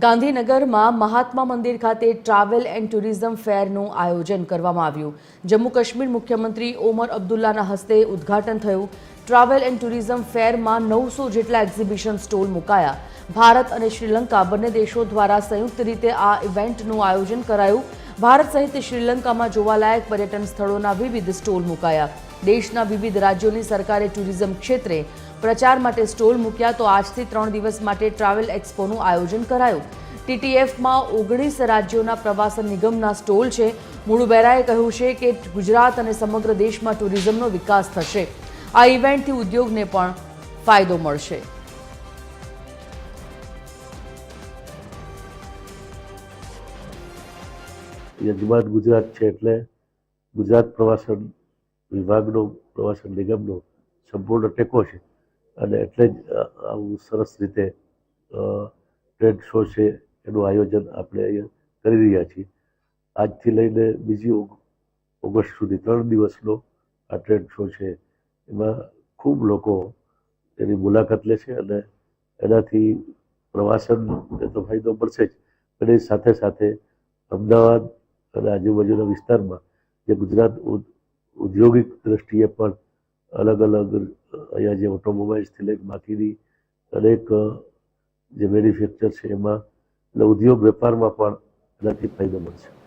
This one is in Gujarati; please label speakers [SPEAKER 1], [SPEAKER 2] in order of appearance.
[SPEAKER 1] ગાંધીનગરમાં મહાત્મા મંદિર ખાતે ટ્રાવેલ એન્ડ ટુરિઝમ ફેરનું આયોજન કરવામાં આવ્યું. જમ્મુ કાશ્મીર મુખ્યમંત્રી ઓમર અબ્દુલ્લાના હસ્તે ઉદ્ઘાટન થયું. ટ્રાવેલ એન્ડ ટુરિઝમ ફેરમાં નવસો જેટલા એક્ઝિબિશન સ્ટોલ મુકાયા. ભારત અને શ્રીલંકા બંને દેશો દ્વારા સંયુક્ત રીતે આ ઇવેન્ટનું આયોજન કરાયું. ભારત સહિત શ્રીલંકામાં જોવાલાયક પર્યટન સ્થળોના વિવિધ સ્ટોલ મુકાયા. દેશના વિવિધ રાજ્યોની સરકારે ટુરિઝમ ક્ષેત્રે પ્રચાર માટે સ્ટોલ મૂક્યા તો આજથી ત્રણ દિવસ માટે ટ્રાવેલ એક્સપોનું આયોજન કરાયું. ટીટીએફમાં ઓગણીસ રાજ્યોના પ્રવાસન નિગમના સ્ટોલ છે. મુળુ બેરાએ કહ્યું છે કે ગુજરાત અને સમગ્ર દેશમાં ટુરિઝમનો વિકાસ થશે. આ ઇવેન્ટથી ઉદ્યોગને પણ ફાયદો મળશે.
[SPEAKER 2] યજમાન ગુજરાત છે એટલે ગુજરાત પ્રવાસન વિભાગનો, પ્રવાસન નિગમનો સંપૂર્ણ ટેકો છે. અને એટલે જ આવું સરસ રીતે ટ્રેડ શો છે એનું આયોજન આપણે અહીંયા કરી રહ્યા છીએ. આજથી લઈને બીજી ઓગ- ઓગસ્ટ સુધી ત્રણ દિવસનો આ ટ્રેડ શો છે. એમાં ખૂબ લોકો એની મુલાકાત લે છે અને એનાથી પ્રવાસનને તો ફાયદો પડશે જ. પણ સાથે સાથે અમદાવાદ અને આજુબાજુના વિસ્તારમાં જે ગુજરાત ઉ- ઔદ્યોગિક દ્રષ્ટિએ પણ અલગ અલગ અહીંયા જે ઓટોમોબાઈલ્સથી લઈ બાકીની અનેક જે મેન્યુફેક્ચર છે, એમાં એટલે ઉદ્યોગ વેપારમાં પણ એનાથી ફાયદો મળશે.